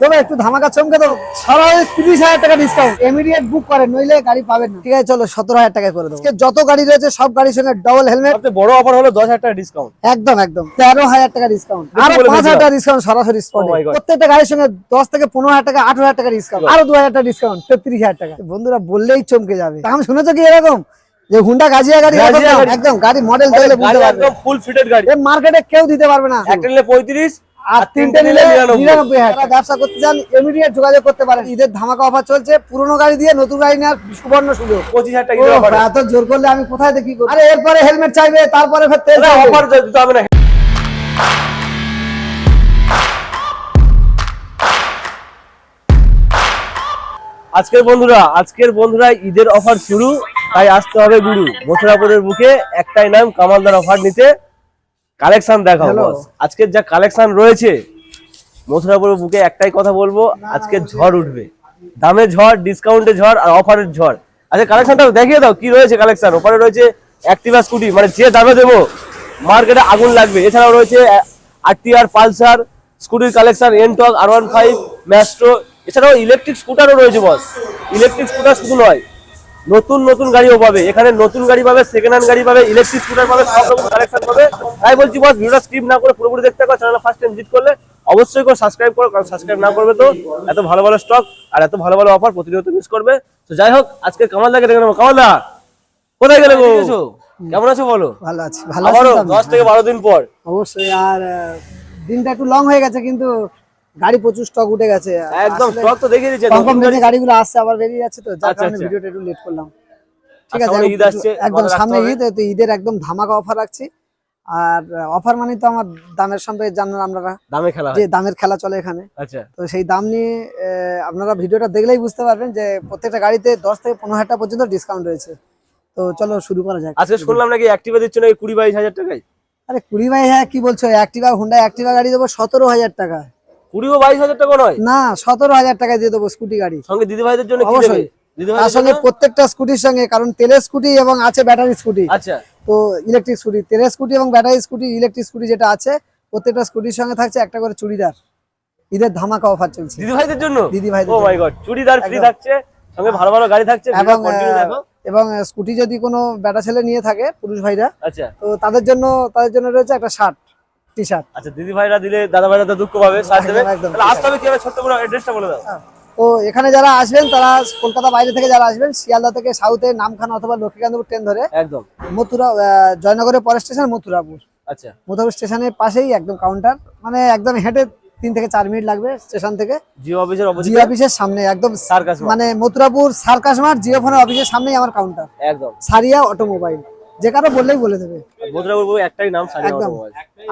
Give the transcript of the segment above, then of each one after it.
তবে একটু ধামাকা চমকে দেবো সারা তিরিশ হাজার টাকা ডিসকাউন্ট ইমিডিয়েট বুক করেন নইলে গাড়ি পাবেন না। ঠিক আছে চলো সতেরো হাজার টাকা করে দেবো যত গাড়ি রয়েছে সব গাড়ির সঙ্গে ডবল হেলমেট বড় অফার হলো দশ হাজার টাকা ডিসকাউন্ট একদম একদম। তেরো হাজার টাকা ডিসকাউন্ট আর পাঁচ হাজার টাকা ডিসকাউন্ট সরাসরি স্পটে Oh. প্রত্যেকটা গাড়ির সঙ্গে দশ থেকে পনেরো হাজার টাকা আঠারো হাজার টাকা ডিসকাউন্ট আরও দু হাজার টাকা ডিসকাউন্ট তেত্রিশ হাজার টাকা। বন্ধুরা বললেই চমকে যাবে। দাম শুনেছো কি এরকম? যে হুন্ডা গাজিয়া গাড়ি। একদম গাড়ি মডেল দেখলে বুঝতে পারবে। ফুল ফিটেড গাড়ি। মার্কেটে কেউ দিতে পারবে না। একটা পঁয়ত্রিশ আর তিনটে নিলে নিরানব্বই হাজার ব্যবসা করতে চান ইমিডিয়েট যোগাযোগ করতে পারেন। ঈদের ধামাকা অফার চলছে। পুরনো গাড়ি দিয়ে নতুন গাড়ি নেওয়ার সুবর্ণ সুযোগ। পঁচিশ হাজার টাকা এত জোর করলে আমি কোথায় দেখি আরে এরপরে হেলমেট চাইবে তারপরে ফের তেল অফার দিতে হবে না। আজকের বন্ধুরা আজকের বন্ধুরা ঈদের অফার শুরু তাই আসতে হবে গুরু। মথুরাপুরের বুকে একটাই নাম কামালদার অফার নিতে। Collection boss। আজকের যা কালেকশন রয়েছে মথুরাপুর বুকে একটাই কথা বলব আজকে ঝড় উঠবে। দামে ঝড় ডিসকাউন্টে ঝড় আর অফারের ঝড়। আচ্ছা কালেকশনটা দেখিয়ে দাও কি রয়েছে কালেকশন? ওপরে রয়েছে অ্যাক্টিভা স্কুটি মানে যে দামে দেবো মার্কেটে আগুন লাগবে। এছাড়াও রয়েছে RTR Pulsar স্কুটির collection Ntorq R one five Maestro এছাড়াও ইলেকট্রিক স্কুটারও রয়েছে বস ইলেকট্রিক স্কুটার শুধু নয় নতুন নতুন গাড়িও পাবে। এখানে নতুন গাড়ি পাবে সেকেন্ড হ্যান্ড গাড়ি পাবে ইলেকট্রিক স্কুটার পাবে সব রকম কালেকশন পাবে। তাই বলছি বস ভিডিওটা স্কিপ না করে পুরোপুরি দেখতে থাকো চ্যানেল ফার্স্ট টাইম ভিজিট করলে অবশ্যই করে সাবস্ক্রাইব করো কারণ সাবস্ক্রাইব না করবে তো এত ভালো ভালো স্টক আর এত ভালো ভালো অফার প্রতিনিয়ত মিস করবে। তো যাই হোক আজকে কামাল দাকে দেখে নেব। কামাল দা কোথায় গেলে গো? কেমন আছো বলো? ভালো আছে ভালো আবারও দশ থেকে বারো দিন পর। অবশ্যই আর দিনটা একটু লং হয়ে গেছে কিন্তু গাড়ি প্রচুর স্টক উঠে গেছে। একদম স্টক তো দেখিয়ে দিচ্ছে কম কম গাড়িগুলো আসছে আবার বেরিয়ে যাচ্ছে তো যার আচ্ছা, কারণে আচ্ছা। ভিডিওটা একটু লেট করলাম। ঠিক আছে ঈদ আসছে, একদম সামনে ঈদ তো ঈদের একদম ধামাকা অফার রাখছি। আর অফার মানে তো আমার দামের সম্পর্কে জানেন আপনারা দামে খেলা যে দামের খেলা চলে এখানে। আচ্ছা। তো সেই দাম নিয়ে আপনারা ভিডিওটা দেখলেই বুঝতে পারবেন যে প্রত্যেকটা গাড়িতে দশ থেকে পনেরো হাজার টাকা পর্যন্ত ডিসকাউন্ট রয়েছে। তো চলো শুরু করা যাক। আজকে শুনলাম নাকি অ্যাক্টিভা দিচ্ছে নাকি কুড়ি বাইশ হাজার টাকায়? আরে কুড়ি ভাই হ্যাঁ কি বলছো? অ্যাক্টিভা হুন্ডা অ্যাক্টিভা গাড়ি দেবো সতেরো হাজার টাকা। কুড়ি ও বাইশ হাজার টাকা নয়? না সতেরো হাজার টাকায় দিয়ে দেবো স্কুটি গাড়ি। সঙ্গে দিদি ভাইদের জন্য অবশ্যই। তার সঙ্গে প্রত্যেকটা স্কুটির সঙ্গে কারণ তেলের স্কুটি এবং আছে ব্যাটারি স্কুটি। আচ্ছা। তো ইলেকট্রিক স্কুটি তেলের স্কুটি এবং ব্যাটারি স্কুটি ইলেকট্রিক স্কুটি যেটা আছে প্রত্যেকটা স্কুটির সঙ্গে থাকছে একটা করে চুড়িদার। ঈদের ধামাকা অফার চলছে। দিদি ভাইদের জন্য? দিদি ভাইদের oh my god churidar free থাকছে সঙ্গে ভালো ভালো গাড়ি থাকছে এবং স্কুটি যদি কোনো ব্যাটা ছেলে নিয়ে থাকে পুরুষ ভাইরা আচ্ছা। তো তাদের জন্য তাদের জন্য রয়েছে একটা শার্ট। টি শার্ট আচ্ছা দিদি ভাইরা দিলে দাদা ভাইরা দুঃখ পাবে সাথ দেবে। আসতে হবে কি হবে ছোট্ট করে অ্যাড্রেসটা বলে দাও। তো এখানে যারা আসবেন তারা কলকাতা বাইরে থেকে যারা আসবেন শিয়ালদা থেকে সাউথে নামখানা অথবা লক্ষ্মীকান্তপুর ট্রেন ধরে একদম। মথুরা জয়নগরের পরের স্টেশন মথুরাপুর। আচ্ছা। মথুরাপুর স্টেশনের পাশেই একদম কাউন্টার মানে একদম হেঁটে তিন থেকে চার মিনিট লাগবে স্টেশন থেকে। জিও অফিসের জিও অফিসের সামনে একদম সার্কাস মানে মথুরাপুর সার্কাস মাঠ জিও ফোনের অফিসের সামনেই আমার কাউন্টার একদম। সারিয়া অটোমোবাইল। যে কারও বললেই বলে দেবে। মধুরাপুর একটাই নাম একদম।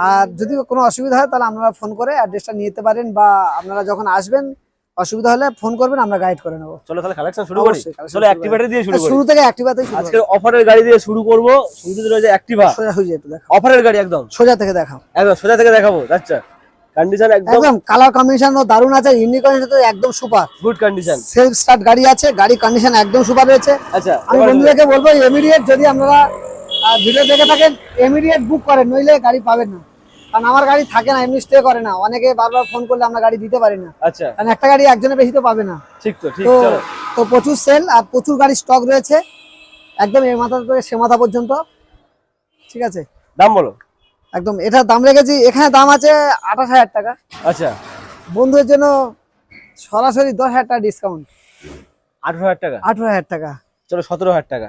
আর যদি কোনো অসুবিধা হয় তাহলে আপনারা ফোন করে অ্যাড্রেসটা নিতে পারেন বা আপনারা যখন আসবেন অসুবিধা হলে ফোন করবেন আমরা গাইড করে নেব। চলো তাহলে কালেকশন শুরু করি? চলো অ্যাক্টিভেটার দিয়ে শুরু করি। শুরু থেকে অ্যাক্টিভাতেই শুরু আজকে অফারের গাড়ি দিয়ে শুরু করব। শুরুতে রয়েছে অ্যাক্টিভা সোজা হয়ে যেতে দেখো অফারের গাড়ি একদম। সোজা থেকে দেখাও। একদম সোজা থেকে দেখাবো। আচ্ছা। কন্ডিশন একদম। একদম কালার কম্বিনেশন দারুণ আছে ইন্ডি কন্ডিশন তো একদম super good condition self start গাড়ি আছে গাড়ি কন্ডিশন একদম সুপার রয়েছে। আচ্ছা আমি বন্ধুদেরকে বলব এমিডিয়েট যদি আপনারা ভিডিও দেখে থাকেন এমিডিয়েট বুক করেন নইলে গাড়ি পাবেন না। কারণ আমার গাড়ি থাকে না এমনি স্টে করে না। অনেকে বারবার ফোন করলে আমরা গাড়ি দিতে পারি না। আচ্ছা। কারণ একটা গাড়ি একজনের বেশি তো পাবে না। ঠিক তো ঠিক তো তো প্রচুর সেল আর প্রচুর গাড়ি স্টক রয়েছে। একদম এ মাথা থেকে সে মাথা পর্যন্ত। ঠিক আছে? দাম বলো। একদম এটার দাম রেখেছি। এখানে দাম আছে আঠাশ হাজার টাকা। আচ্ছা। বন্ধুদের জন্য সরাসরি দশ হাজার টাকা ডিসকাউন্ট আঠারো হাজার টাকা? আঠারো হাজার টাকা। চলো সতেরো হাজার টাকা।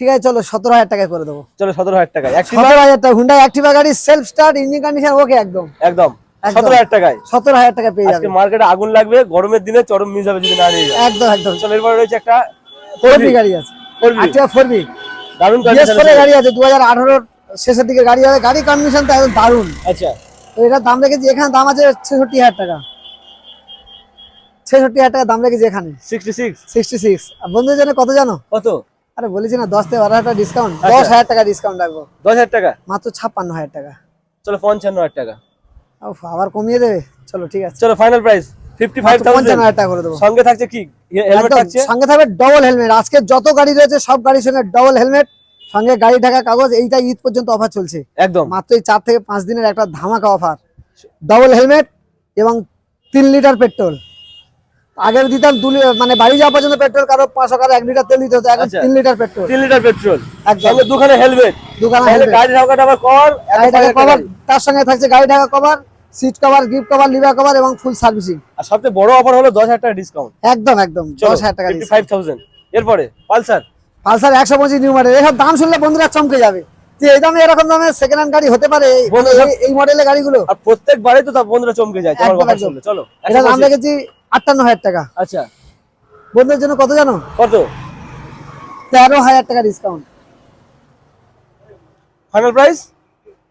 ঠিক আছে চলো সতেরো হাজার টাকায় করে দেবো। চলো সতেরো হাজার টাকা সতেরো হাজার টাকা হুন্ডা অ্যাক্টিভা গাড়ি self start engine condition okay একদম। একদম। সতেরো হাজার টাকায়। সতেরো হাজার টাকা পেয়ে যাবে। মার্কেটে আগুন লাগবে গরমের দিনে চরম মিস হবে যদি না নিয়ে একদম একদম। চলো এরপরে রয়েছে একটা গাড়ি আছে। দারুণ গাড়ি দু হাজার আঠারোর শেষের দিকে গাড়ি আছে। গাড়ি কন্ডিশন তো একদম দারুণ। আচ্ছা। তো এটার দাম রেখেছি এখানে দাম আছে ছেষট্টি হাজার টাকা। ছেষট্টি হাজার টাকা দাম রেখেছি এখানে। সিক্সটি সিক্স সিক্সটি সিক্স কত জানো? কত? আরে বলেছি না দশ থেকে বারো হাজার টাকা ডিসকাউন্ট আচ্ছা। দশ হাজার টাকা ডিসকাউন্ট রাখব। দশ হাজার টাকা? মাত্র ছাপ্পান্ন হাজার টাকা। চলো পঞ্চান্ন হাজার টাকা। আবার কমিয়ে দেবে? চলো ঠিক আছে। চলো ফাইনাল প্রাইস ফিফটি ফাইভ পঞ্চান্ন হাজার টাকা করে দেবো। সঙ্গে থাকছে কি? হেলমেট থাকছে? সঙ্গে থাকবে ডবল হেলমেট আজকে যত গাড়ি রয়েছে সব গাড়ির সঙ্গে ডবল হেলমেট সঙ্গে গাড়ি ঢাকা কাগজ এইটা ঈদ পর্যন্ত অফার চলছে। একদম। মাত্র এই চার থেকে পাঁচ দিনের একটা ধামাকা অফার ডবল হেলমেট এবং তিন লিটার পেট্রোল আগে দিতাম দু মানে বাড়ি যাওয়া পর্যন্ত পেট্রোল কারও পাঁচশো কারও এক লিটার তেল দিতে হতো এখন আচ্ছা। তিন লিটার পেট্রোল। তিন লিটার পেট্রোল। একদম। দুখানে হেলমেট তাহলে helmet। গাড়ি ঢাকাটা আবার কর গাড়ি ঢাকা কভার তার সঙ্গে থাকছে গাড়ি Dhaka cover seat cover gift cover lever cover এবং ফুল সার্ভিসিং আর সবচেয়ে বড় অফার হলো দশ হাজার টাকা ডিসকাউন্ট একদম একদম দশ হাজার টাকা ফাইভ থাউজেন্ড এরপরে পালসার। পালসার একশো পঁচিশ নিউ মডেল এসব দাম শুনলে বন্ধুরা চমকে যাবে। যে এই দামে এরকম দামে সেকেন্ড হ্যান্ড গাড়ি হতে পারে এই- মডেলের গাড়িগুলো। আর প্রত্যেকবারে তো বন্ধুরা চমকে যায় চলো এটা দাম 125 রেখেছি আটান্ন হাজার টাকা। আচ্ছা। বন্ধুদের জন্য কত জানো? কত? তেরো হাজার টাকা ডিসকাউন্ট ফাইনাল প্রাইস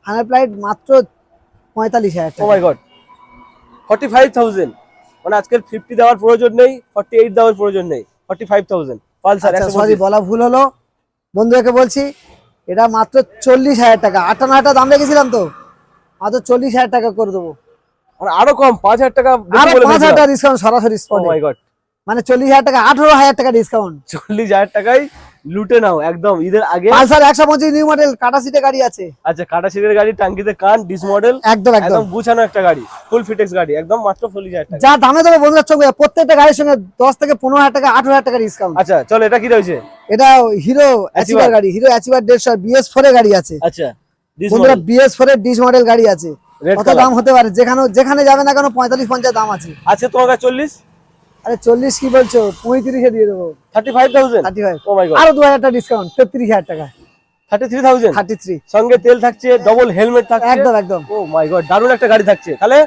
হান্ড্রেড প্লাইট মাত্র পঁয়তাল্লিশ হাজার টাকা। My god forty five thousand মানে আজকের ফিফটি দেওয়ার প্রয়োজন নেই ফর্টি এইট দেওয়ার প্রয়োজন নেই forty five thousand Pulsar sorry বলা ভুল হলো। বন্ধুদেরকে বলছি এটা মাত্র চল্লিশ হাজার টাকা। আটান্ন হাজার টাকা দাম রেখেছিলাম তো। মাত্র চল্লিশ হাজার টাকা করে দেবো। আরও কম পাঁচ হাজার টাকা পাঁচ হাজার টাকা ডিসকাউন্ট সরাসরি গড মানে চল্লিশ হাজার টাকা আঠারো হাজার টাকা ডিসকাউন্ট চল্লিশ হাজার টাকায় লুটে নাও একদম ঈদের আগে। পালসার একশো পঁচিশ নিউ মডেল কাটা সিটে গাড়ি আছে। আচ্ছা কাটা সিটের গাড়ি টাঙ্কিতে কান ডিস মডেল একদম একদম। গুছানো একটা গাড়ি ফুল ফিটেক্স গাড়ি একদম মাত্র চল্লিশ হাজার টাকা। যা দামে দেবো বন্ধুরা চোখ প্রত্যেকটা গাড়ির সঙ্গে দশ থেকে পনেরো হাজার টাকা আঠারো হাজার টাকা ডিসকাউন্ট আচ্ছা চলো এটা কি রয়েছে? এটা হিরো অ্যাচিভার গাড়ি হিরো অ্যাচিভার দেড়শো বিএস ফোর এর গাড়ি আছে। আচ্ছা বন্ধুরা বিএস ফোর এর ডিস মডেল গাড়ি আছে। কত দাম হতে পারে? যেখানে যেখানে যাবে না কেন পঁয়তাল্লিশ পঞ্চাশ দাম আছে। আছে তোমার কাছে চল্লিশ? আরে চল্লিশ কি বলছো? পঁয়ত্রিশে দিয়ে দেবো। Thirty five thousand thirty five আরও দু হাজার টাকা ডিসকাউন্ট তেত্রিশ হাজার টাকা। Thirty three thousand thirty three সঙ্গে তেল থাকছে ডবল হেলমেট থাকছে। একদম একদম। ও মাই গড দারুণ একটা গাড়ি থাকছে। তাহলে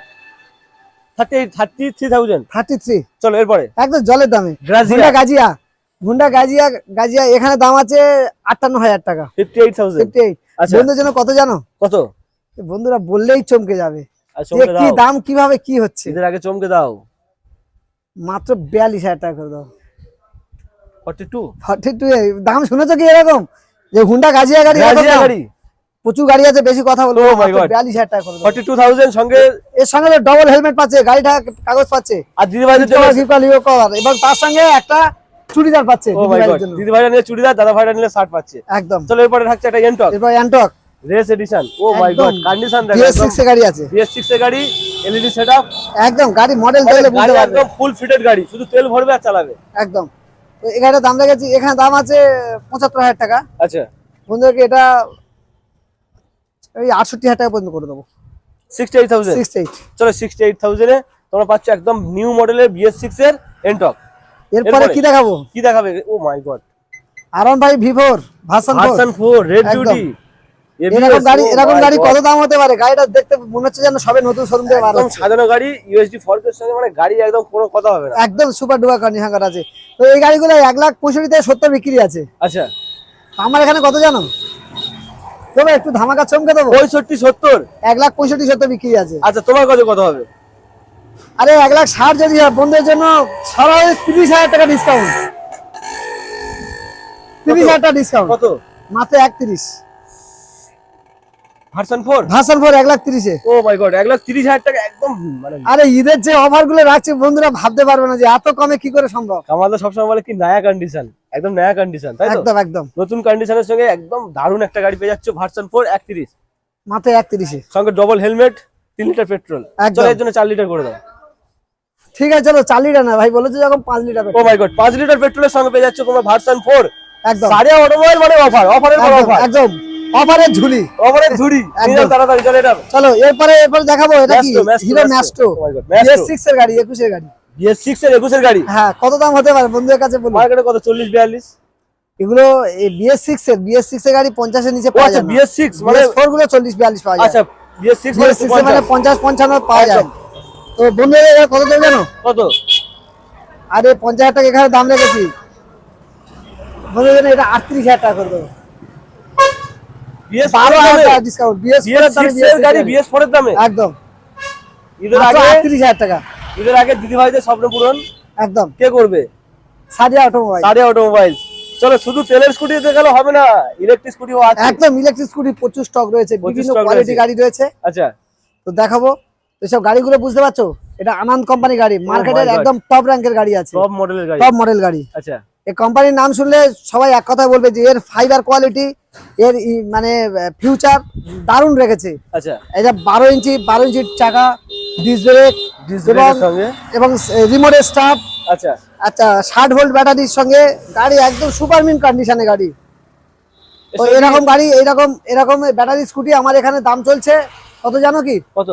thirty thirty three thousand thirty three চলো এরপরে। একদম জলের দামে। হুন্ডা গাজিয়া হুন্ডা গাজিয়া গাজিয়া এখানে দাম আছে আটান্ন হাজার টাকা। Fifty eight thousand fifty eight আচ্ছা। বন্ধুর জন্য কত জানো? কত? বন্ধুরা বললেই চমকে যাবে। কি দাম কীভাবে কি হচ্ছে? ঈদের আগে চমকে দাও। মাত্র বিয়াল্লিশ হাজার টাকা করে দাও। Forty two? ফর্টি টু দাম শুনেছো কি এরকম? যে হুন্ডা গাজিয়া গাড়ি গাড়ি। প্রচুর গাড়ি আছে বেশি কথা বলব Oh. বিয়াল্লিশ হাজার টাকা করে ফর্টি টু থাউজেন্ড সঙ্গে এর সঙ্গে ডবল হেলমেট পাচ্ছে গাড়িটা কাগজ পাচ্ছে। আর দিদি ভাইদের জন্য এবং তার সঙ্গে একটা চুড়িদার পাচ্ছে ও মাই দিদিভাইয়ের দিদি ভাইরা নিলে চুড়িদার দাদা ভাইরা নিলে শার্ট পাচ্ছে। একদম। চলো এরপরে থাকছে একটা এনটক এরপর Ntorq race edition oh my god condition দেখো বিএস সিক্স এর গাড়ি আছে। বিএস এর গাড়ি এলইডি সেটআপ একদম গাড়ি মডেল দেখলে বুঝতে পারবে। একদম ফুল ফিটেড গাড়ি শুধু তেল ভরবে আর চালাবে। একদম। তো এই দাম রেখেছি এখানে দাম আছে পঁচাত্তর হাজার টাকা। আচ্ছা। বন্ধুদেরকে এটা আটষট্টি হাজার টাকা পর্যন্ত করে দেবো। Sixty eight thousand six eight চলো সিক্সটি এইট থাউজেন্ডে তোমরা পাচ্ছ একদম নিউ মডেলের বিএস সিক্স এর এনটক এরপরে? কি দেখাবো? কি দেখাবে? ও মাই গড আরন ভাই ভিভোর version four version four red একদম। ডিউটি এরকম গাড়ি এরকম গাড়ি কত দাম হতে পারে? গাড়িটা দেখতে মনে হচ্ছে যেন সবে নতুন শোরুম থেকে বার হচ্ছে। সাজানো গাড়ি ইউএসডি ফর্কের সঙ্গে মানে গাড়ি একদম কোনো কথা হবে না। একদম সুপার ডুপার কন্ডিশন করা আছে। তো এই গাড়িগুলো এক লাখ পঁয়ষট্টি থেকে সত্তর বিক্রি আছে। আচ্ছা। আমার এখানে কত জানো? তবে একটু ধামাকা চমকে দেবো। পঁয়ষট্টি সত্তর? এক লাখ পঁয়ষট্টি সত্তর বিক্রি আছে। আচ্ছা তোমার কাছে কত হবে? আরে এক লাখ ষাট যদি বন্ধুদের জন্য সারা তিরিশ হাজার টাকা ডিসকাউন্ট তিরিশ হাজার টাকা ডিসকাউন্ট কত? মাত্র একত্রিশ। Version four? ভার্সন ফোর এক লাখ তিরিশে। ও মাই গড এক লাখ তিরিশ হাজার টাকা একদম মানে আরে ঈদের যে অফারগুলো রাখছে বন্ধুরা ভাবতে পারবে না যে এত কমে কি করে সম্ভব। কামালদা সবসময় বলে কি নয়া কন্ডিশন একদম নয়া কন্ডিশন তাই তো? একদম একদম। নতুন কন্ডিশনের সঙ্গে একদম দারুণ একটা গাড়ি পেয়ে যাচ্ছ ভার্সন মাত্র সঙ্গে ডবল হেলমেট তিন লিটার পেট্রোল একদম। চলো এর জন্য লিটার করে দাও। ঠিক আছে চলো লিটার না ভাই বলেছে যখন পাঁচ লিটার ও মাই গড পাঁচ লিটার পেট্রোলের সঙ্গে পেয়ে যাচ্ছ তোমরা ভার্সন একদম। অটোমোবাইল মানে অফার অফারের অফার একদম। অফারের ঝুলি। অফারের একদম। তাড়াতাড়ি চলো এটা। চলো এরপরে এরপরে দেখাবো এটা কি? হিরো ম্যাস্টো Oh এর গাড়ি একুশের গাড়ি। বিএস সিক্স এর একুশের গাড়ি? হ্যাঁ কত দাম হতে পারে? বন্ধুদের কাছে বলুন। মার্কেটে কত? চল্লিশ বিয়াল্লিশ? এগুলো বিএস সিক্স এর বিএস সিক্স এর গাড়ি পঞ্চাশের নিচে পাওয়া আচ্ছা যায় বিএস সিক্স মানে বিএস ফোরগুলো চল্লিশ বিয়াল্লিশ পাওয়া যায়। আচ্ছা বিএস সিক্স বিএস সিক্স মানে পঞ্চাশ। পঞ্চান্ন পাওয়া যায়। তো বন্ধুদের এবার কত দেবে জানো? কত? আরে পঞ্চাশ হাজার টাকা এখানে দাম রেখেছি। বন্ধুদের এটা আটত্রিশ হাজার টাকা করে দেবো। বিএস বারো হাজার টাকা ডিসকাউন্ট বিএস বিএস গাড়ি বিএস ফোর দামে? একদম। ঈদের আগে আটত্রিশ হাজার টাকা। ঈদের আগে দিদি স্বপ্ন পূরণ? একদম। কে করবে? অটোমোবাইল। চলো শুধু তেলের গেলে হবে না ইলেকট্রিক স্কুটিও আছে। একদম ইলেকট্রিক স্কুটি প্রচুর স্টক রয়েছে বিভিন্ন কোয়ালিটি গাড়ি রয়েছে। আচ্ছা। তো দেখাবো। গাড়িগুলো বুঝতে পারছ? এটা আনন্দ কোম্পানি গাড়ি মার্কেটের একদম টপ র্যাঙ্কের গাড়ি আছে। টপ মডেলের গাড়ি। টপ মডেল গাড়ি। আচ্ছা। এই কোম্পানির নাম শুনলে সবাই এক কথা বলবে যে এর ফাইবার কোয়ালিটি এর মানে ফিউচার দারুণ রেখেছে। আচ্ছা। এই যে বারো ইঞ্চি বারো ইঞ্চির চাকা ডিস ব্রেক এবং ব্রেকের সঙ্গে? এবং রিমোটের স্টার্ট আচ্ছা। আচ্ছা ষাট ভোল্ট ব্যাটারির সঙ্গে গাড়ি একদম সুপার মিন কন্ডিশনে গাড়ি। তো এরকম গাড়ি এরকম এরকম ব্যাটারি স্কুটি আমার এখানে দাম চলছে কত জানো কি? কত?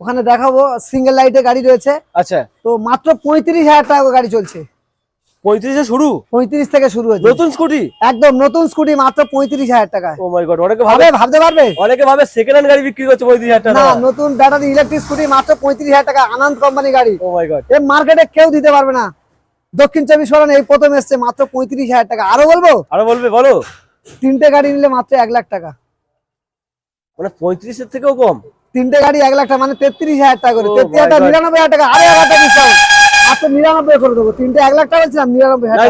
ওখানে দেখাবো সিঙ্গেল লাইটে গাড়ি রয়েছে। আচ্ছা। তো মাত্র পঁয়ত্রিশ হাজার টাকা গাড়ি চলছে। পঁয়ত্রিশে শুরু? পঁয়ত্রিশ থেকে শুরু হচ্ছে নতুন স্কুটি? একদম নতুন স্কুটি মাত্র পঁয়ত্রিশ হাজার টাকায়। ও মাই গড অনেকে ভাবে ভাবে ভাবতে পারবে? অনেকে ভাবে সেকেন্ড হ্যান্ড গাড়ি বিক্রি করছে পঁয়ত্রিশ হাজার না টাকা নতুন ব্যাটারি ইলেকট্রিক স্কুটি মাত্র পঁয়ত্রিশ হাজার টাকা আনন্দ কোম্পানি গাড়ি। ও মাই গড এ মার্কেটে কেউ দিতে পারবে না। দক্ষিণ চব্বিশ পরগনা এই প্রথম এসছে মাত্র পঁয়ত্রিশ হাজার টাকা। আরও বলব? আরও বলবে বলো। তিনটে গাড়ি নিলে মাত্র এক লাখ টাকা। মানে পঁয়ত্রিশের থেকেও কম? তিনটে গাড়ি এক লাখ টাকা মানে তেত্রিশ হাজার টাকা করে। Oh তেত্রিশ হাজার. নিরানব্বই হাজার টাকা আড়াই হাজার টাকা ডিসকাউন্ট মাত্র নিরানব্বই করে দেবো। তিনটে এক লাখ টাকা বলছিলাম নিরানব্বই হাজার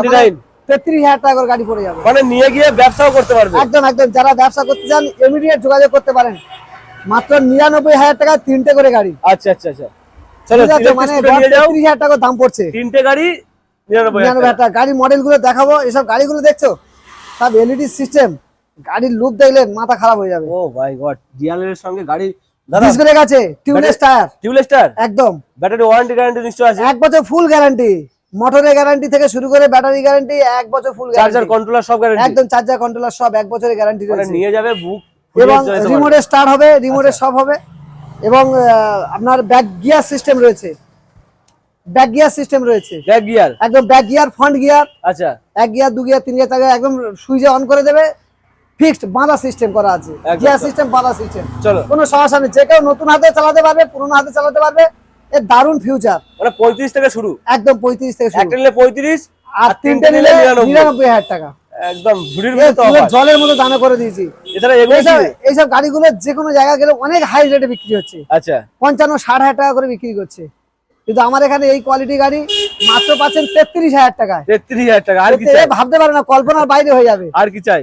তেত্রিশ হাজার গাড়ি পড়ে যাবে। মানে নিয়ে গিয়ে ব্যবসাও করতে পারবে। একদম একদম। যারা ব্যবসা করতে চান ইমিডিয়েট যোগাযোগ করতে পারেন। মাত্র নিরানব্বই হাজার টাকা তিনটে করে গাড়ি। আচ্ছা আচ্ছা আচ্ছা? মানে হাজার টাকা দাম পড়ছে। তিনটে গাড়ি নিরানব্বই হাজার টাকা। গাড়ি মডেলগুলো দেখাবো। এসব গাড়িগুলো দেখছ? সব এলইডি সিস্টেম গাড়ির লুক দেখলে মাথা খারাপ হয়ে যাবে। ও মাই গড ডিএলএর সঙ্গে গাড়ি দাদা ডিস ব্রেক আছে টিউবলেস টায়ার টিউবলেস স্টার একদম। ব্যাটারি ওয়ারেন্টি গ্যারান্টি নিশ্চয় আছে? এক বছর ফুল গ্যারান্টি মোটরের গ্যারান্টি থেকে শুরু করে ব্যাটারি গ্যারান্টি এক বছর ফুল চার্জার কন্ট্রোলার সব গ্যারান্টি একদম চার্জার কন্ট্রোলার সব এক বছরের গ্যারান্টি মানে রয়েছে। নিয়ে যাবে বুক এবং রিমোটে স্টার্ট হবে রিমোটে আচ্ছা। সব হবে। এবং আপনার ব্যাক গিয়ার সিস্টেম রয়েছে। ব্যাক গিয়ার সিস্টেম রয়েছে। ব্যাক গিয়ার একদম ব্যাক গিয়ার ফ্রন্ট গিয়ার আচ্ছা। এক গিয়ার দু গিয়ার তিন গিয়ার চার একদম সুইচে অন করে দেবে। ফিক্সড বাঁধা সিস্টেম করা আছে। গিয়ার সিস্টেম বাঁধা সিস্টেম। চলো। কোনো সমস্যা নেই যে কেউ নতুন হাতে চালাতে পারবে পুরোনো হাতে চালাতে পারবে এর দারুণ ফিউচার মানে পঁয়ত্রিশ থেকে শুরু। একদম পঁয়ত্রিশ থেকে শুরু। নিলে পঁয়ত্রিশ আর তিনটে নিলে নিরানব্বই। হাজার টাকা। একদম। জলের মতো করে দিয়েছি। এইসব গাড়িগুলো যে কোনো জায়গায় গেলে অনেক হাই রেটে বিক্রি হচ্ছে। আচ্ছা। পঞ্চান্ন ষাট হাজার টাকা করে বিক্রি করছে। কিন্তু আমার এখানে এই কোয়ালিটি গাড়ি মাত্র পাচ্ছেন তেত্রিশ হাজার টাকায়। তেত্রিশ হাজার টাকা আর কি ভাবতে পারে না কল্পনার বাইরে হয়ে যাবে। আর কি চাই?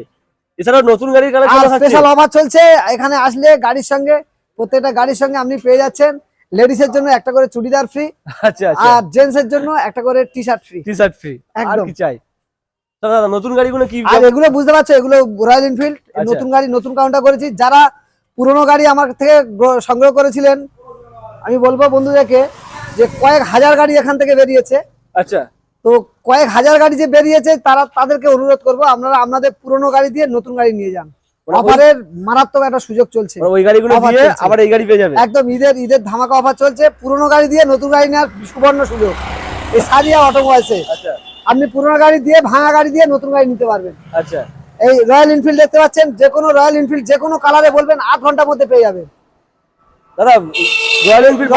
এছাড়াও নতুন গাড়ির কালেকশন স্পেশাল অফার চলছে। এখানে আসলে গাড়ির সঙ্গে প্রত্যেকটা গাড়ির সঙ্গে আপনি পেয়ে যাচ্ছেন। লেডিসের জন্য একটা করে চুড়িদার ফ্রি আচ্ছা আচ্ছা। আর জেন্টস এর জন্য একটা করে T shirt free T shirt free আর একদম। কি চাই? দাদা নতুন গাড়িগুলো কি আর এগুলো বুঝতে পারছ এগুলো রয়্যাল এনফিল্ড আচ্ছা। নতুন গাড়ি নতুন কাউন্টার করেছি। যারা পুরনো গাড়ি আমার থেকে সংগ্রহ করেছিলেন আমি বলব বন্ধুদেরকে যে কয়েক হাজার গাড়ি এখান থেকে বেরিয়েছে। আচ্ছা। তো কয়েক হাজার গাড়ি যে বেরিয়েছে তারা তাদেরকে অনুরোধ করব আপনারা আপনাদের পুরনো গাড়ি দিয়ে নতুন গাড়ি নিয়ে যান। অফারের মারাত্মক একটা সুযোগ চলছে। ওই গাড়িগুলো Offer দিয়ে আবার এই গাড়ি পেয়ে যাবে। একদম ঈদের ঈদের ধামাকা অফার চলছে। পুরনো গাড়ি দিয়ে নতুন গাড়ি নেওয়ার সুবর্ণ সুযোগ। এই সারিয়া অটোমোবাইলসে আচ্ছা। আপনি পুরনো গাড়ি দিয়ে ভাঙা গাড়ি দিয়ে নতুন গাড়ি নিতে পারবেন। আচ্ছা। এই রয়্যাল এনফিল্ড দেখতে পাচ্ছেন যে কোনো রয়্যাল এনফিল্ড যে কোনো কালারে বলবেন আট ঘণ্টার মধ্যে পেয়ে যাবেন। দাদা রয়্যাল এনফিল্ড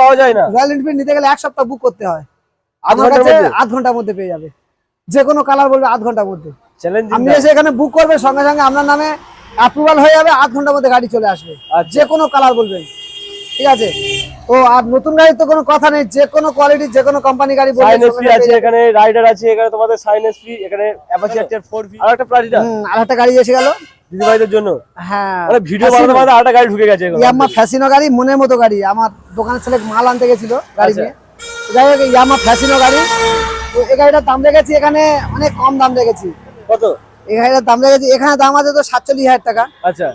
পাওয়া যায় না রয়্যাল এনফিল্ড নিতে গেলে এক সপ্তাহ বুক করতে হয়। আমার কাছে আধ ঘণ্টার মধ্যে পেয়ে যাবে। যে কোনো কালার বলবে আধ ঘণ্টার মধ্যে। আপনি এসে এখানে বুক করবেন সঙ্গে সঙ্গে আপনার নামে অ্যাপ্রুভাল হয়ে যাবে আধ ঘণ্টার মধ্যে গাড়ি চলে আসবে। আচ্ছা। যে কোনো কালার বলবেন ঠিক আছে? তো আর নতুন গাড়ির তো কোনো কথা নেই যে কোনো কোয়ালিটি যে কোনো কোম্পানি গাড়ি বলবেন আছে এখানে রাইডার আছে এখানে তোমাদের এখানে অ্যাপাচি আছে 4 আর একটা প্রাইডা আর একটা গাড়ি এসে গেল। দিদি ভাইদের জন্য? হ্যাঁ। মানে ভিডিও বানাতে বানাতে আরেকটা গাড়ি ঢুকে গেছে এখন। ইয়ামা ফ্যাসিনো গাড়ি মনের মতো গাড়ি। আমার দোকানের ছেলে মাল আনতে গেছিল গাড়ি আচ্ছা। নিয়ে। যাই হোক ইয়ামা ফ্যাসিনো গাড়ি। তো এই গাড়িটার দাম রেখেছি এখানে অনেক কম দাম রেখেছি। কত? এই গাড়িটার দাম রেখেছি এখানে দাম আছে তো সাতচল্লিশ হাজার টাকা। আচ্ছা।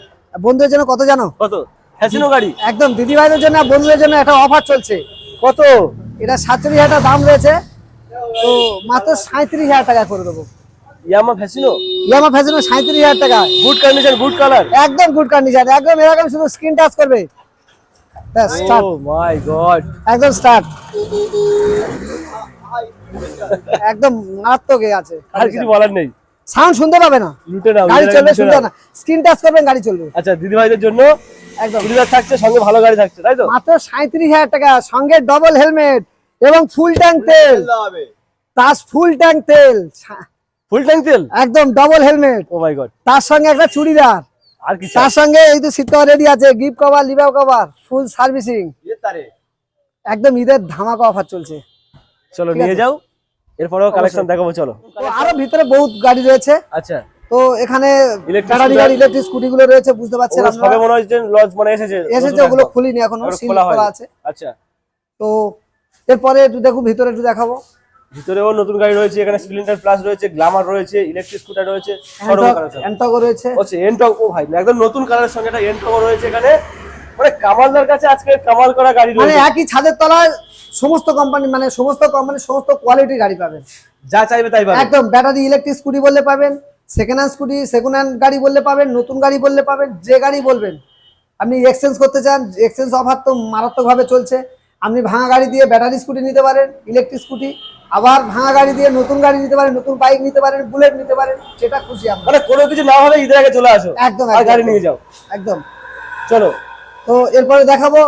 বন্ধুদের জন্য কত জানো? কত? হ্যাসিনো গাড়ি? একদম দিদি ভাইদের জন্য বন্ধুদের জন্য একটা অফার চলছে। কত? এটা সাতচল্লিশ হাজার দাম রয়েছে। তো মাত্র সাঁত্রিশ হাজার টাকা করে দেবো। ইয়ামা ফ্যাসিনো ইয়ামা ফ্যাসিনো সাঁত্রিশ হাজার টাকা। গুড কন্ডিশন গুড কালার একদম গুড কন্ডিশন একদম এরকম শুধু স্ক্রিন টাচ করবে। ব্যাস স্টার্ট ও মাই গড একদম স্টার্ট একদম মারাত্মক এ আছে। আর কিছু বলার নেই। সাউন্ড শুনতে পাবে না। গাড়ি চলবে শুনতে না। স্ক্রিন টাচ করবেন গাড়ি চলবে। আচ্ছা দিদি ভাইদের জন্য একদম। চুড়িদার থাকছে সঙ্গে ভালো গাড়ি থাকছে তাই তো? মাত্র সাঁত্রিশ হাজার টাকা সঙ্গে ডবল হেলমেট এবং ফুল ট্যাঙ্ক তেল। তার ফুল ট্যাঙ্ক তেল। ফুল ট্যাঙ্ক তেল? একদম double helmet oh my god তার সঙ্গে একটা চুড়িদার। আর কি তার সঙ্গে এই তো কভার রেডি আছে gift cover lever cover full servicing একদম ঈদের ধামাকা অফার চলছে। চলো নিয়ে যাও এরপরেও কালেকশন দেখাবো চলো। আরও ভিতরে বহুত গাড়ি রয়েছে। আচ্ছা। তো এখানে ইলেকট্রিক স্কুটি গুলো রয়েছে বুঝতে পারছেন সবে মনে হচ্ছে লঞ্চ মানে এসেছে এসেছে ওগুলো খুলিনি এখনও ওগুলো সিল করা আছে। আচ্ছা। তো এরপরে একটু দেখুন ভিতরে একটু দেখাবো। ভিতরেও নতুন গাড়ি রয়েছে এখানে স্প্লেন্ডার প্লাস রয়েছে গ্ল্যামার রয়েছে ইলেকট্রিক স্কুটার রয়েছে রকম রয়েছে? হচ্ছে এনটক ও ভাই একদম নতুন কালারের সঙ্গে একটা এনটক রয়েছে এখানে। মানে কামালদার কাছে আজকে কামাল করা গাড়ি মানে একই ছাদের তলায় সমস্ত কোম্পানি মানে সমস্ত কোম্পানির সমস্ত কোয়ালিটির গাড়ি পাবেন। যা চাইবে তাই পাবে একদম ব্যাটারি ইলেকট্রিক স্কুটি বললে পাবেন second hand scooty second hand গাড়ি বললে পাবেন নতুন গাড়ি বললে পাবেন যে গাড়ি বলবেন। আপনি এক্সচেঞ্জ করতে চান এক্সচেঞ্জ অফার তো মারাত্মকভাবে চলছে। আপনি ভাঙা গাড়ি দিয়ে ব্যাটারি স্কুটি নিতে পারেন ইলেকট্রিক স্কুটি আবার ভাঙা গাড়ি দিয়ে নতুন গাড়ি নিতে পারেন নতুন বাইক নিতে পারেন বুলেট নিতে পারেন সেটা খুশি আপনার। মানে কোনো কিছু না হলে ঈদের আগে চলে আসো। একদম, আর গাড়ি নিয়ে যাও। একদম। চলো। তো এরপরে দেখাবো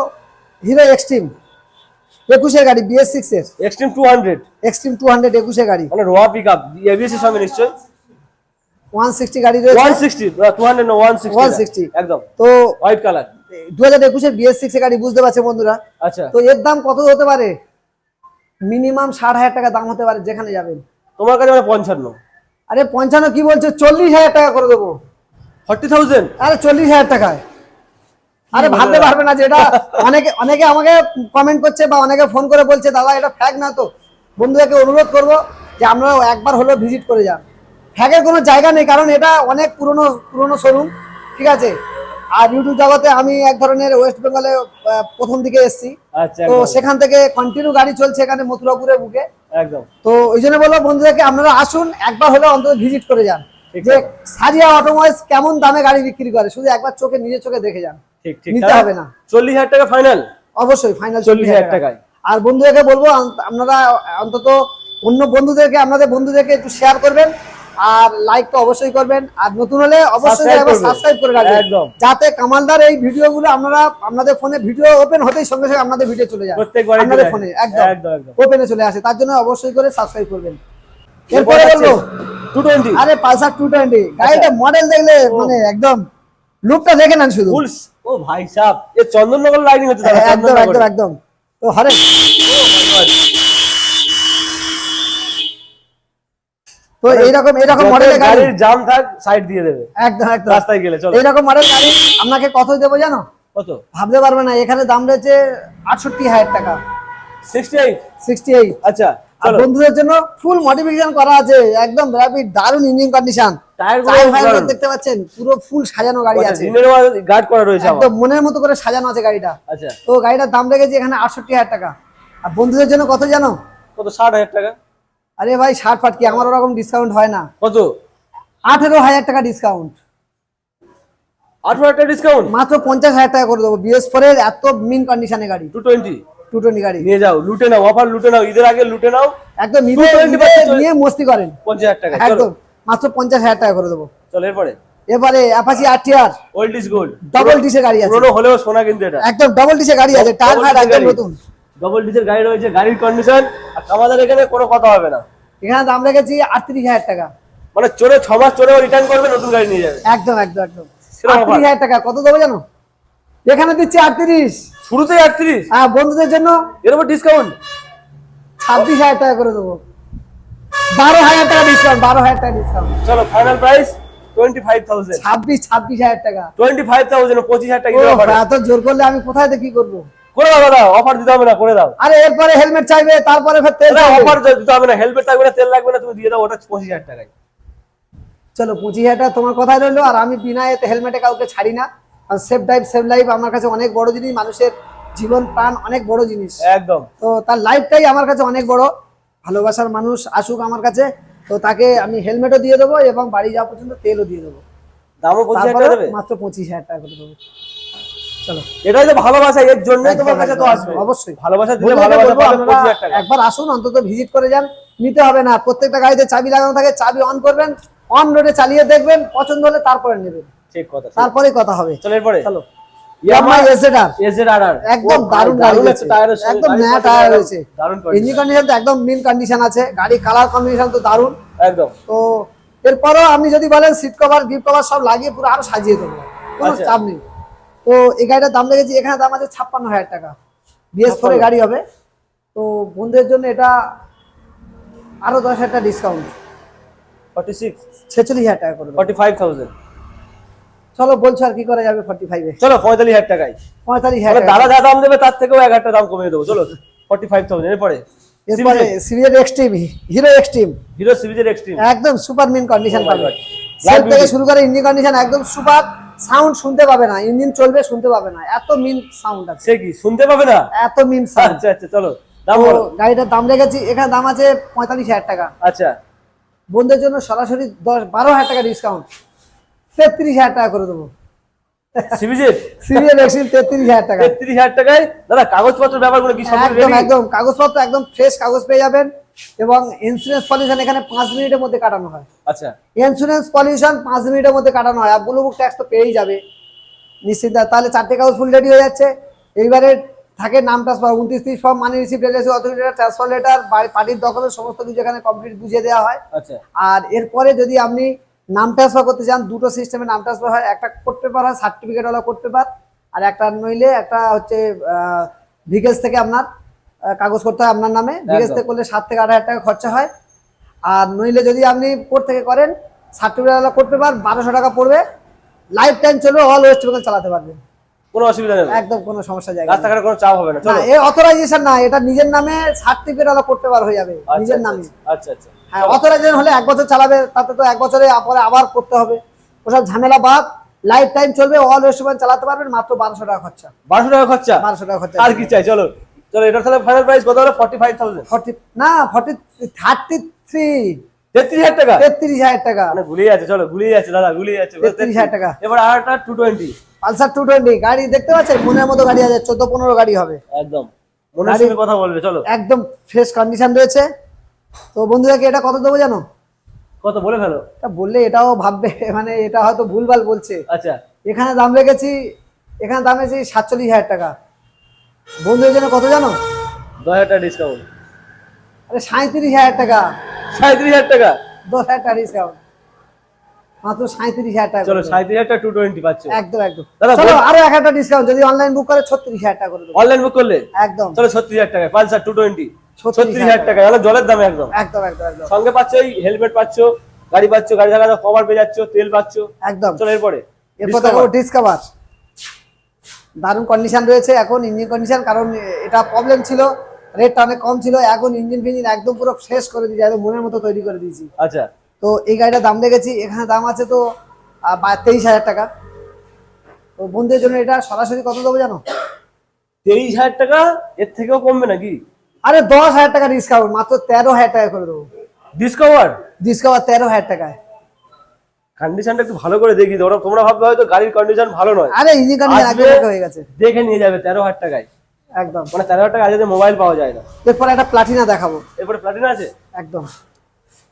হিরো এক্সট্রিম একুশের গাড়ি বিএস সিক্স এর। Xtreme two hundred Xtreme two hundred একুশের গাড়ি। মানে র পিক আপ এবিএস এর সঙ্গে নিশ্চয়ই। ওয়ান সিক্সটি গাড়ি ওয়ান রয়েছে sixty two hundred one sixty 160 একদম। তো হোয়াইট কালার দু হাজার একুশের বিএস সিক্স গাড়ি বুঝতে পারছে বন্ধুরা। আচ্ছা। তো এর দাম কত হতে পারে? মিনিমাম ষাট হাজার টাকা দাম হতে পারে যেখানে যাবেন। তোমার কাছে মানে পঞ্চান্ন। আরে পঞ্চান্ন কি বলছো? চল্লিশ হাজার টাকা করে দেবো। ফর্টি থাউজেন্ড আরে চল্লিশ হাজার টাকায়। আরে ভাবতে পারবে না যে এটা অনেকে অনেকে আমাকে কমেন্ট করছে বা অনেকে ফোন করে বলছে দাদা এটা ফ্যাগ না তো? বন্ধুদেরকে অনুরোধ করব যে আপনারা একবার হলেও ভিজিট করে যান। ফ্যাগের কোনো জায়গা নেই কারণ এটা অনেক পুরনো পুরনো শোরুম ঠিক আছে? আর ইউটিউব জগতে আমি এক ধরনের ওয়েস্ট বেঙ্গলে প্রথম দিকে এসেছি। আচ্ছা তো সেখান থেকে কন্টিনিউ গাড়ি চলছে এখানে মথুরাপুরের বুকে। একদম। তো ওই জন্য বলব বন্ধুদেরকে আপনারা আসুন একবার হলে অন্তত ভিজিট করে যান। যে সারিয়া অটোমোবাইলস কেমন দামে গাড়ি বিক্রি করে শুধু একবার চোখে নিজের চোখে দেখে যান। ঠিক ঠিক। নিতে হবে না। চল্লিশ হাজার টাকা ফাইনাল অবশ্যই ফাইনাল চল্লিশ হাজার টাকায়। আর বন্ধুদেরকে বলব আপনারা অন্তত অন্য বন্ধুদেরকে আপনাদের বন্ধুদেরকে একটু শেয়ার করবেন। আর লাইক তো অবশ্যই করবেন। আর নতুন হলে অবশ্যই সাবস্ক্রাইব করে রাখবেন। যাতে কামালদার এই ভিডিওগুলো আপনারা আপনাদের ফোনে ভিডিও ওপেন হতেই সঙ্গে সঙ্গে আপনাদের ভিডিও চলে যায়। আপনাদের ফোনে। একদম। ওপেনে চলে আসে। তার জন্য অবশ্যই করে সাবস্ক্রাইব করবেন। এরপরে বলব আরে পালসার টু টোয়েন্টি গাড়িটা মডেল দেখলে মানে একদম লুকটা দেখে নেন শুধু। ও ভাই সাহ এ চন্দননগর লাইনিং হচ্ছে একদম একদম একদম। তো হরে তো এইরকম এইরকম যত মডেলের গাড়ি গাড়ির জাম থাক সাইড দিয়ে দেবে। একদম একদম। রাস্তায় গেলে চলো। এইরকম মডেল গাড়ি আপনাকে কত দেবো জানো? কত? ভাবতে পারবে না এখানে দাম রয়েছে আটষট্টি হাজার টাকা। সিক্সটি এইট সিক্সটি এইট আচ্ছা আর বন্ধুদের জন্য ফুল মডিফিকেশন করা আছে একদম র্যাপিড দারুণ ইঞ্জিন কন্ডিশন টায়ার দেখতে পাচ্ছেন পুরো ফুল সাজানো গাড়ি আছে। গার্ড করা রয়েছে একদম মনের মতো করে সাজানো আছে গাড়িটা। আচ্ছা। তো গাড়িটার দাম রেখেছি এখানে আটষট্টি হাজার টাকা। আর বন্ধুদের জন্য কত জানো? কত ষাট হাজার টাকা? আরে ভাই ষাট ফাট কি? আমার ওরকম ডিসকাউন্ট হয় না। কত? আঠেরো হাজার টাকা ডিসকাউন্ট আঠারো হাজার টাকা ডিসকাউন্ট মাত্র পঞ্চাশ হাজার টাকা করে দেবো। বিএস ফোর এর এত মিন কন্ডিশনে গাড়ি। টু টোয়েন্টি টু টোয়েন্টি গাড়ি। নিয়ে যাও লুটে নাও অফার লুটে নাও ঈদের আগে লুটে নাও। একদম ঈদে- 220 ঈদে পাচ্ছ? নিয়ে মস্তি করেন। পঞ্চাশ হাজার টাকা একদম। মাত্র পঞ্চাশ হাজার টাকা করে দেবো। চলো এরপরে? এবারে Apache RTR old is gold ডিসের গাড়ি আছে। হলেও সোনা কিন্তু এটা। একদম ডবল ডিসের গাড়ি আছে। টায়ার ফায়ার একদম নতুন। ডবল ডিসের গাড়ি রয়েছে গাড়ির কন্ডিশন আর আমাদের এখানে কোনো কথা হবে না। এখানে দাম রেখেছি আটত্রিশ হাজার টাকা। মানে চলে ছ মাস চলেও রিটার্ন করবে নতুন গাড়ি নিয়ে যাবে। একদম একদম একদম। আটত্রিশ হাজার টাকা কত দেবো জানো? এখানে দিচ্ছি আটত্রিশ। শুরুতেই আটত্রিশ? আর বন্ধুদের জন্য এর উপর ডিসকাউন্ট ছাব্বিশ হাজার টাকা করে দেবো। বারো হাজার টাকা ডিসকাউন্ট বারো হাজার টাকা ডিসকাউন্ট চলো final price twenty five thousand ছাব্বিশ ছাব্বিশ হাজার টাকা। টোয়েন্টি ফাইভ থাউজেন্ড পঁচিশ হাজার টাকা। এত জোর করলে আমি কোথায় থেকে কি করব? করে দাও দাদা অফার দিতে হবে না করে দাও। আরে এরপরে হেলমেট চাইবে তারপরে ফের তেল অফার দিতে হবে না হেলমেট লাগবে না তেল লাগবে না তুমি দিয়ে দাও ওটা পঁচিশ হাজার টাকায়। চলো পঁচিশ হাজার তোমার কথাই রইল আর আমি বিনা এতে হেলমেটে কাউকে ছাড়ি না। আর সেফ ড্রাইভ লাইফ আমার কাছে অনেক বড় জিনিস মানুষের জীবন প্রাণ অনেক বড় জিনিস। একদম। তো তার লাইফটাই আমার কাছে অনেক বড়। ভালোবাসার মানুষ আসুক আমার কাছে তো তাকে আমি হেলমেটও দিয়ে দেবো এবং বাড়ি যাওয়া পর্যন্ত তেলও দিয়ে দেবো। দামও মাত্র পঁচিশ হাজার টাকা করে দেবো। এটাই তো ভালোবাসা এর জন্যই তোমার কাছে তো আসবে। অবশ্যই। ভালোবাসা দিলে ভালোবাসা একবার আসুন অন্তত ভিজিট করে যান। নিতে হবে না প্রত্যেকটা গাড়িতে চাবি লাগানো থাকে চাবি অন করবেন অন রোডে চালিয়ে দেখবেন পছন্দ হলে তারপরে নেবেন। ঠিক কথা তারপরে কথা হবে। চলো এরপরে? চলো। ইয়ামাহা এসএডআর এজেড আর আর একদম দারুণ গাড়ি রয়েছে। একদম নয়া টায়ার দারুণ ইঞ্জিন কন্ডিশন তো একদম মিন কন্ডিশন আছে। গাড়ি কালার কম্বিনেশন তো দারুণ। একদম। তো এরপরও আপনি যদি বলেন সিট কভার গিফট কভার সব লাগিয়ে পুরো আরও সাজিয়ে দেবো। কোনো আচ্ছা। চাপ নেই। তো এই গাড়িটার দাম লেগেছে এখানে দাম আছে ছাপ্পান্ন হাজার টাকা। বিএস ফোর 56 গাড়ি হবে। তো বন্ধুদের জন্য এটা আরও দশ হাজার টাকা ডিসকাউন্ট ফর্টি সিক্স ছেচল্লিশ হাজার টাকা করে। ফর্টি ফাইভ থাউজেন্ড চলো বলছো আর কি করা যাবে ফর্টি ফাইভে চলো পঁয়তাল্লিশ হাজার টাকায়। পঁয়তাল্লিশ হাজার দাদা যা দাম দেবে তার থেকেও এক হাজার দাম কমিয়ে দেবো। চলো ফর্টি ফাইভ থাউজেন্ড এরপরে এরপরে serial Xtreme Hero Xtreme Hero সিরিজের এক্সট্রিম একদম সুপার মিন কন্ডিশন পাবে। God. থেকে শুরু করে ইঞ্জিন কন্ডিশন একদম সুপার সাউন্ড শুনতে পাবে না ইঞ্জিন চলবে শুনতে পাবে না। এত মিন সাউন্ড আছে। সে কি শুনতে পাবে না? এত মিন সাউন্ড আচ্ছা আচ্ছা চলো দাম বলো। গাড়িটার দাম রেখেছি এখানে দাম আছে পঁয়তাল্লিশ হাজার টাকা। আচ্ছা। বন্ধুদের জন্য সরাসরি দশ বারো হাজার টাকা ডিসকাউন্ট তেত্রিশ হাজার টাকা করে দেবো। কাগজপত্র ব্যাপারগুলো কি সব একদম একদম কাগজপত্র একদম ফ্রেশ কাগজ পেয়ে যাবেন এবং ইন্স্যুরেন্স পলিউশন এখানে পাঁচ মিনিটের মধ্যে কাটানো হয়। আচ্ছা। ইন্স্যুরেন্স পলিউশন পাঁচ মিনিটের মধ্যে কাটানো হয় আর ব্লু বুক ট্যাক্স তো পেয়েই যাবে। নিশ্চিন্ত। তাহলে চারটে কাগজ ফুল রেডি হয়ে যাচ্ছে। এইবারে থাকে নাম ট্রান্সফার উনত্রিশ তিরিশ form money receipt LAC authority transfer letter পার্টির ডকুমেন্ট সমস্ত কিছু এখানে কমপ্লিট বুঝিয়ে দেওয়া হয়। আচ্ছা। আর এরপরে যদি আপনি নাম ট্রান্সফার করতে চান দুটো সিস্টেমে নাম ট্রান্সফার হয়। একটা কোড পেপার হয় সার্টিফিকেট ওলা কোড পেপার আর একটা নইলে একটা হচ্ছে ভিকেস থেকে আপনার কাগজ করতে হয় আপনার নামে। ভিকেস থেকে করলে সাত থেকে আট হাজার টাকা খরচা হয়। আর নইলে যদি আপনি কোর্ট থেকে করেন সার্টিফিকেট কোড পেপার বারোশো টাকা পড়বে। লাইফ টাইম চলবে অল ওয়েস্ট বেঙ্গল চালাতে পারবেন কোনো অসুবিধা নেই। একদম কোনো সমস্যা জায়গা রাস্তাঘাটে কোনো চাপ হবে না চলো। এ অথরাইজেশন না এটা নিজের নামে সার্টিফিকেট ওলা কোড পেপার হয়ে যাবে আচ্ছা, নিজের আচ্ছা, নামে। আচ্ছা আচ্ছা। হ্যাঁ অথরাইজেশন হলে এক বছর চালাবে তাতে তো এক বছরে পরে আবার করতে হবে। ওসব ঝামেলা বাদ লাইফ টাইম চলবে অল রেস্টুরেন্ট চালাতে পারবেন মাত্র বারোশো টাকা খরচা। বারোশো টাকা খরচা? বারোশো টাকা খরচা। আর কি চাই চলো। চলো এটা তাহলে ফাইনাল প্রাইস কত হলো? ফাইভ থাউজেন্ড ফর্টি না ফর্টি থার্টি থ্রি তেত্রিশ হাজার টাকা? তেত্রিশ হাজার টাকা। মানে গুলিয়ে যাচ্ছে চলো গুলিয়ে যাচ্ছে দাদা গুলিয়ে যাচ্ছে 33,000 টাকা। এবার আর একটা two twenty Pulsar two twenty গাড়ি দেখতে পাচ্ছেন? মনের মতো গাড়ি আছে চোদ্দ পনেরো গাড়ি হবে। একদম। সঙ্গে কথা বলবে চলো। একদম ফ্রেশ কন্ডিশন রয়েছে। তো বন্ধুদেরকে এটা কত দেবো জানো? কত বলে ফেলো। এটা বললে এটাও ভাববে মানে এটা হয়তো ভুলভাল বলছে। আচ্ছা। এখানে দাম রেখেছি এখানে দাম রেখেছি সাতচল্লিশ হাজার টাকা। বন্ধুদের জন্য কত জানো? দশ হাজার টাকা ডিসকাউন্ট আরে সাঁত্রিশ হাজার টাকা। সাঁত্রিশ হাজার টাকা? দশ হাজার টাকা ডিসকাউন্ট মাত্র সাঁত্রিশ হাজার টাকা চলো সাঁত্রিশ হাজার টাকা টু টোয়েন্টি পাচ্ছ। একদম একদম। চলো আরও এক একটা ডিসকাউন্ট যদি অনলাইন বুক করে ছত্রিশ হাজার টাকা করে অনলাইন বুক করলে? একদম। চলো ছত্রিশ হাজার টাকা। পালসার টু টোয়েন্টি ছত্রিশ হাজার টাকা। জলের দামে একদম। একদম একদম একদম। সঙ্গে পাচ্ছ এই হেলমেট পাচ্ছ গাড়ি পাচ্ছ গাড়ি থাকা কভার পেয়ে যাচ্ছ তেল পাচ্ছ। একদম। চলো এরপরে। এরপর দেখো ডিসকাভার দারুণ কন্ডিশন রয়েছে এখন ইঞ্জিন কন্ডিশন কারণ এটা প্রবলেম ছিল রেটটা অনেক কম ছিল এখন ইঞ্জিন ফিঞ্জিন একদম পুরো ফ্রেশ করে দিয়েছি একদম মনের মতো তৈরি করে দিয়েছি। আচ্ছা। তো এই গাড়িটার দাম দেখেছি এখানে দাম আছে তো তেইশ হাজার টাকা। তো বন্ধুদের জন্য এটা সরাসরি কত দেবো জানো? তেইশ হাজার টাকা এর থেকেও কমবে নাকি? আরে দশ হাজার টাকা ডিসকাউন্ট মাত্র তেরো হাজার টাকা করে দেবো। ডিসকভার ডিসকাউন্ট তেরো হাজার টাকায়। কন্ডিশনটা একটু ভালো করে দেখি তোমরা তোমরা ভাববে হয়তো গাড়ির কন্ডিশন ভালো নয়। আরে ইঞ্জিন কন্ডিশন হয়ে গেছে। দেখে নিয়ে যাবে তেরো হাজার টাকায়। একদম। মানে তেরো হাজার টাকা আজকে মোবাইল পাওয়া যায় না। এরপর একটা প্লাটিনা দেখাবো। এরপরে প্লাটিনা আছে? একদম।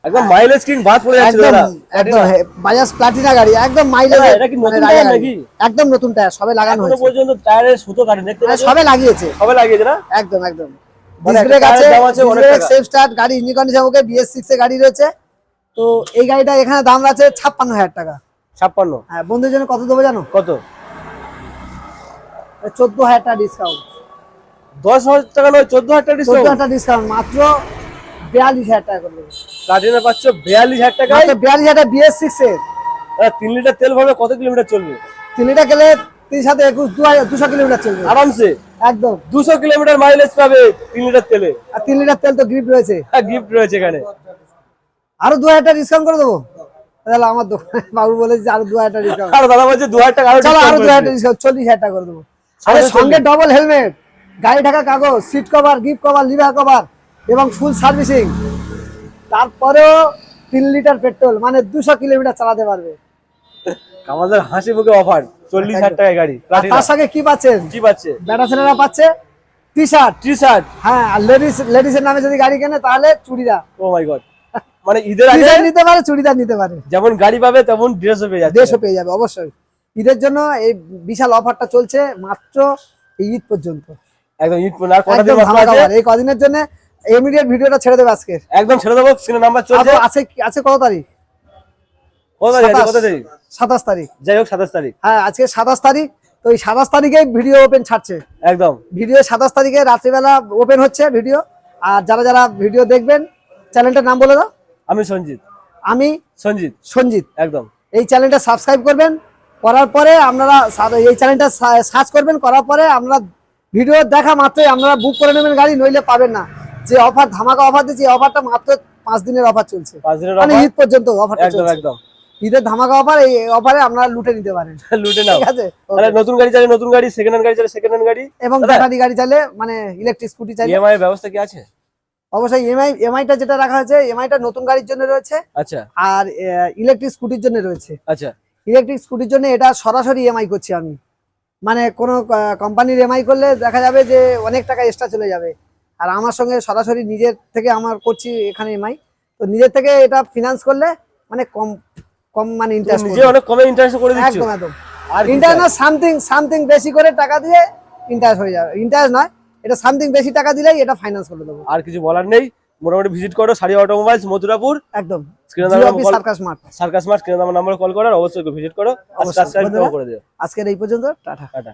একদম মাইলেজ কিং বাদ পড়ে যাচ্ছে একদম দাদা। একদম বাজাজ প্লাটিনা গাড়ি একদম মাইলেজ এটা কি নতুন টায়ার নাকি? একদম নতুন টায়ার সবে লাগানো হয়েছে। পর্যন্ত টায়ারের সুতো কাটে দেখতে হ্যাঁ, সবে লাগিয়েছে। সবে লাগিয়েছে না? একদম একদম। মানে ডিসব্রেক আছে দাম আছে টাকা। সেফ স্টার্ট গাড়ি ইঞ্জিন ওকে বিএস গাড়ি রয়েছে। তো এই গাড়িটা এখানে দাম আছে ছাপ্পান্ন হাজার টাকা। ছাপ্পান্ন। হ্যাঁ বন্ধুদের জন্য কত দেবো জানো? কত? চোদ্দ হাজার টাকা ডিসকাউন্ট দশ হাজার টাকা নয় চোদ্দ হাজার টাকা চোদ্দ ডিসকাউন্ট হাজার ডিসকাউন্ট মাত্র বিয়াল্লিশ হাজার টাকা করে প্লাটিনা পাচ্ছ বিয়াল্লিশ হাজার মাত্র বিয়াল্লিশ হাজার বিএস সিক্স এর। তিন লিটার তেল ভরবে কত কিলোমিটার চলবে? তিন লিটার গেলে তিন সাথে একুশ দুশো কিলোমিটার চলবে। আরামসে? একদম। দুশো কিলোমিটার মাইলেজ পাবে তিন লিটার তেলে। আর তিন লিটার তেল তো গ্রিপ রয়েছে। হ্যাঁ গিফট রয়েছে এখানে। আরও দু হাজার টাকা ডিসকাউন্ট করে দেবো? তাহলে আমার দোকানে বাবু বলেছে আরও দু হাজার টাকা ডিসকাউন্ট আর দাদা বলছে দু হাজার টাকা আরও চলো আরও দু হাজার টাকা ডিসকাউন্ট চল্লিশ হাজার টাকা করে দেবো। সঙ্গে ডবল হেলমেট গাড়ি ঢাকা কাগজ seat cover gift cover lever cover এবং ফুল সার্ভিসিং তারপরেও তিন লিটার পেট্রোল মানে দুশো কিলোমিটার চালাতে পারবে। আমাদের হাসি মুখে অফার চল্লিশ হাজার টাকায় গাড়ি তার সঙ্গে কি পাচ্ছেন? কি পাচ্ছে? বেটা ছেলেরা পাচ্ছে টি শার্ট টি শার্ট হ্যাঁ আর লেডিস লেডিসের নামে যদি গাড়ি কেনে তাহলে চুড়িদার। ও মাই গড মানে ঈদের আগে নিতে পারে চুড়িদার নিতে পারে। যেমন গাড়ি পাবে তেমন ড্রেসও পেয়ে যাবে দেশও পেয়ে যাবে অবশ্যই। ঈদের জন্য এই বিশাল অফারটা চলছে মাত্র এই ঈদ পর্যন্ত। একদম পর্যন্ত আর কটা দিন আছে? এই কদিনের জন্য ইমিডিয়েট ভিডিওটা ছেড়ে দেবে আজকে। একদম ছেড়ে দেবো। সিনে নাম্বার চলছে আছে আছে কত তারিখ? কত তারিখ। কত তারিখ? সাতাশ তারিখ। যাই হোক সাতাশ তারিখ। হ্যাঁ আজকে সাতাশ তারিখ। তো এই সাতাশ তারিখে ভিডিও ওপেন ছাড়ছে। একদম। ভিডিও সাতাশ তারিখে রাত্রিবেলা ওপেন হচ্ছে ভিডিও। আর যারা যারা ভিডিও দেখবেন চ্যানেলটার নাম বলে দাও। আমি সঞ্জিত। আমি সঞ্জিত। সঞ্জিত। একদম। এই চ্যানেলটা সাবস্ক্রাইব করবেন। করার পরে আপনারা এই চ্যানেলটা সার্চ করবেন। করার পরে আপনারা ভিডিও দেখা মাত্রই আপনারা বুক করে নেবেন গাড়ি নইলে পাবেন না। যে অফার ধামাকা অফার দিচ্ছি অফারটা মাত্র পাঁচ দিনের অফার চলছে। মানে ঈদ পর্যন্ত অফারটা একদম চলছে। একদম। ঈদের ধামাকা অফার এই অফারে আপনারা লুটে নিতে পারেন। লুটে নাও। ঠিক আছে? তাহলে নতুন গাড়ি চাইলে নতুন গাড়ি সেকেন্ড হ্যান্ড গাড়ি চাইলে সেকেন্ড হ্যান্ড গাড়ি। এবং ব্যাটারি গাড়ি চাইলে মানে ইলেকট্রিক স্কুটি চাইলে। ইএমআই এর ব্যবস্থা কি আছে? অবশ্যই এমআই এমআইটা যেটা রাখা হয়েছে এমআইটা নতুন গাড়ির জন্য রয়েছে। আচ্ছা। আর ইলেকট্রিক স্কুটির জন্য রয়েছে। আচ্ছা। ইলেকট্রিক স্কুটির জন্য এটা সরাসরি এমআই করছি আমি। মানে কোনো কোম্পানির এমআই করলে দেখা যাবে যে অনেক টাকা এক্সট্রা চলে যাবে। আর আমার সঙ্গে সরাসরি নিজের থেকে আমার করছি এখানে এমআই তো নিজের থেকে এটা ফিনান্স করলে মানে কম কম মানে ইন্টারেস্ট নিজে অনেক কমে ইন্টারেস্ট করে দিচ্ছ। একদম একদম। আর না সামথিং সামথিং বেশি করে টাকা দিয়ে ইন্টারেস্ট হয়ে যাবে। ইন্টারেস্ট নয় এটা সামথিং বেশি টাকা দিলেই এটা ফাইন্যান্স করে দেবো। আর কিছু বলার নেই। মোটামুটি ভিজিট করো সারি অটোমোবাইলস মথুরাপুর। একদম। সার্কাস মার্ট সার্কাস মার্ট স্ক্রিনে নাম্বারে কল করো অবশ্যই ভিজিট করো। করে দিও। আজকের এই পর্যন্ত টাটা। টাটা।